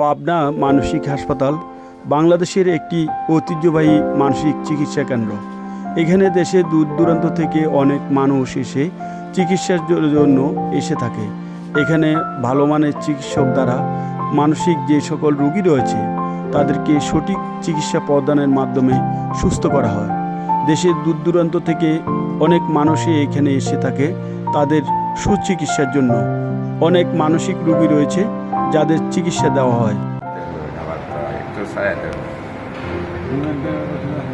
পাবনা মানসিক হাসপাতাল, বাংলাদেশের একটি ঐতিহ্যবাহী মানসিক চিকিৎসা কেন্দ্র। এখানে দেশে দূর দূরান্ত থেকে অনেক মানুষ এসে চিকিৎসার জন্য এসে থাকে। এখানে ভালো মানের চিকিৎসক দ্বারা মানসিক যে সকল রোগী রয়েছে, তাদেরকে সঠিক চিকিৎসা প্রদানের মাধ্যমে সুস্থ করা হয়। দেশের দূর দূরান্ত থেকে অনেক মানুষই এখানে এসে থাকে তাদের সুচিকিৎসার জন্য। অনেক মানসিক রোগী রয়েছে যাদের চিকিৎসা দেওয়া হয়।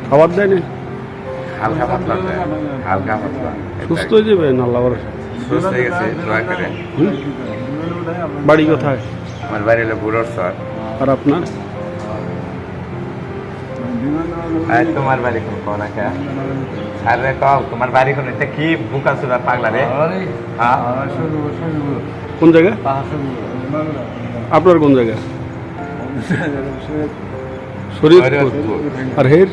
খাবার দেয় না হালকা পাতলা দেয়, হালকা পাতলা। সুস্থ হয়ে যাবেন আল্লাহ সুস্থ হয়ে গেছে দোয়া বাড়ি কোথায়? আমার বাড়ি হলো বুড়োর স্যার আর আপনার? তোমার বাড়ি কোন কোন কে আর রে কও তোমার বাড়ি কোন এটা কি বুকা সুরা পাগলা রে? হ্যাঁ? কোন জায়গা? আপনার কোন জায়গা? শরীরপুর আর হের?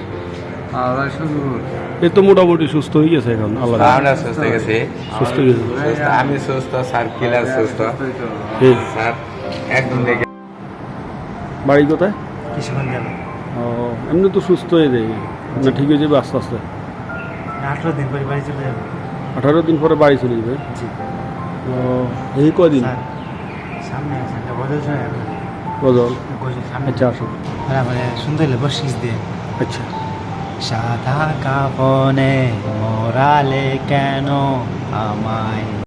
এ তো মোটামুটি সুস্থ হয়ে গেছে এখন আল্লাহ আমরা সুস্থ গেছি। সুস্থ হয়ে গেছে। আমি সুস্থ স্যার কিলার সুস্থ। স্যার একদম দেখে বাড়ি কোথায়? কিছুক্ষণ গেল ও এমনি তো সুস্থ হয়ে যায় না ঠিক হয়ে যাবে আস্তে আস্তে। আঠেরো দিন পরে বাড়ি চলে যাব। আঠারো দিন পরে বাড়ি চলে যাবে? ও এই কদিন সামনে বদল আচ্ছা আসো। মানে সুন্দর বসিস দিয়ে। আচ্ছা। সাদা কাপনে মোরালে কেন আমায়